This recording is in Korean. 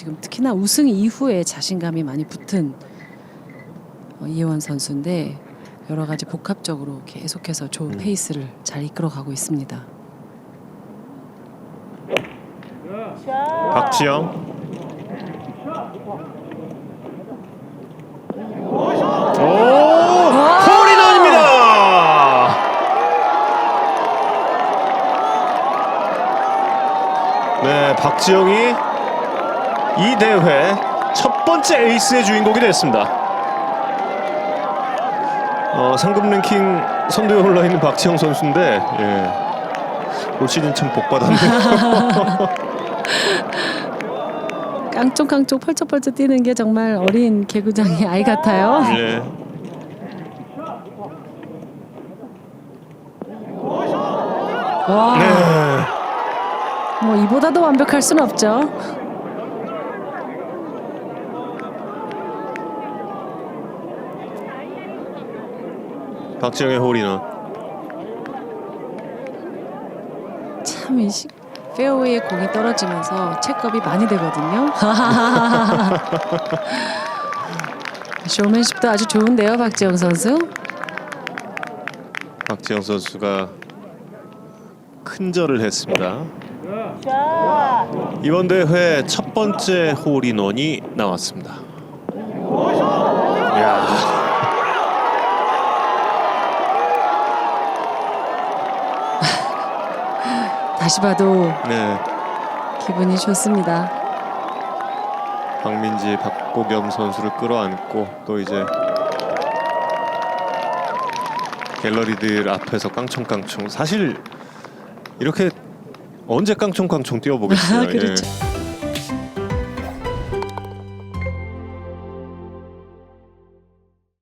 지금 특히나 우승 이후에 자신감이 많이 붙은 어, 이혜원 선수인데 여러 가지 복합적으로 계속해서 좋은 음. 페이스를 잘 이끌어가고 있습니다. 박지영. 오! 홀인원입니다. 네, 박지영이 이 대회 첫 번째 에이스의 주인공이 됐습니다. 어, 상금 랭킹 선두에 올라 있는 박지영 선수인데 예. 올 시즌 참 복 받았네요. 깡총깡총 펄쩍펄쩍 뛰는 게 정말 어린 개구장의 아이 같아요. 네. 와, 네. 뭐 이보다도 완벽할 수는 없죠. 박지영의 홀인원. 참이 시- 페어웨이에 공이 떨어지면서 체급이 많이 되거든요. 쇼맨십도 아주 좋은데요, 박지영 선수. 박지영 선수가 큰 절을 했습니다. 이번 대회 첫 번째 홀인원이 나왔습니다. 다시 봐도 네. 기분이 좋습니다. 박민지, 박보겸 선수를 끌어안고 또 이제 갤러리들 앞에서 깡총깡총 사실 이렇게 언제 깡총깡총 뛰어보겠어요. 그렇죠. 예.